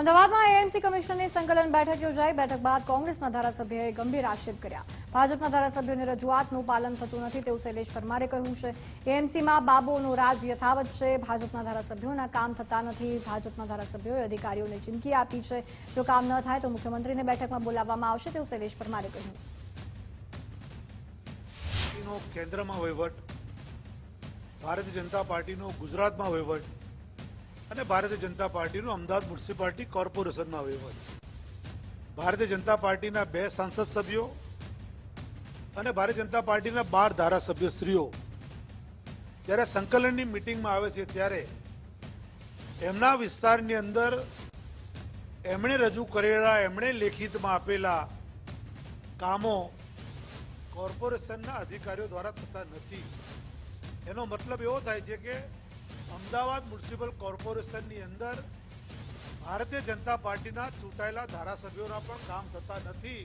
અમદાવાદમાં એએમસી કમિશનની સંકલન બેઠક યોજાઈ. બેઠક બાદ કોંગ્રેસના ધારાસભ્યએ ગંભીર આક્ષેપ કર્યા. ભાજપના ધારાસભ્યોની રજૂઆતનું પાલન થતું નથી તેવું શૈલેષ પરમારે કહ્યું છે. એએમસીમાં બાબુઓનું રાજ યથાવત છે. ભાજપના ધારાસભ્યોના કામ થતા નથી. ભાજપના ધારાસભ્યોએ અધિકારીઓને ચીમકી આપી છે. જો કામ ન થાય તો મુખ્યમંત્રીને બેઠકમાં બોલાવવામાં આવશે તેવું શૈલેષ પરમારે કહ્યું. કેન્દ્રમાં વહીવટ, ભારતીય જનતા પાર્ટીનો ગુજરાતમાં વહીવટ અને ભારતીય જનતા પાર્ટીનું અમદાવાદ મ્યુનિસિપાલિટી કોર્પોરેશનમાં વહીવટ ભારતીય જનતા પાર્ટીના બે સાંસદ સભ્યો અને ભારતીય જનતા પાર્ટીના બાર ધારાસભ્ય સ્ત્રીઓ. જ્યારે સંકલનની મિટિંગમાં આવે છે ત્યારે એમના વિસ્તારની અંદર એમણે રજૂ કરેલા, એમણે લેખિતમાં આપેલા કામો કોર્પોરેશનના અધિકારીઓ દ્વારા થતા નથી. એનો મતલબ એવો થાય છે કે અમદાવાદ મ્યુનિસિપલ કોર્પોરેશનની અંદર ભારતીય જનતા પાર્ટીના ચૂંટાયેલા ધારાસભ્યોના પણ કામ થતા નથી.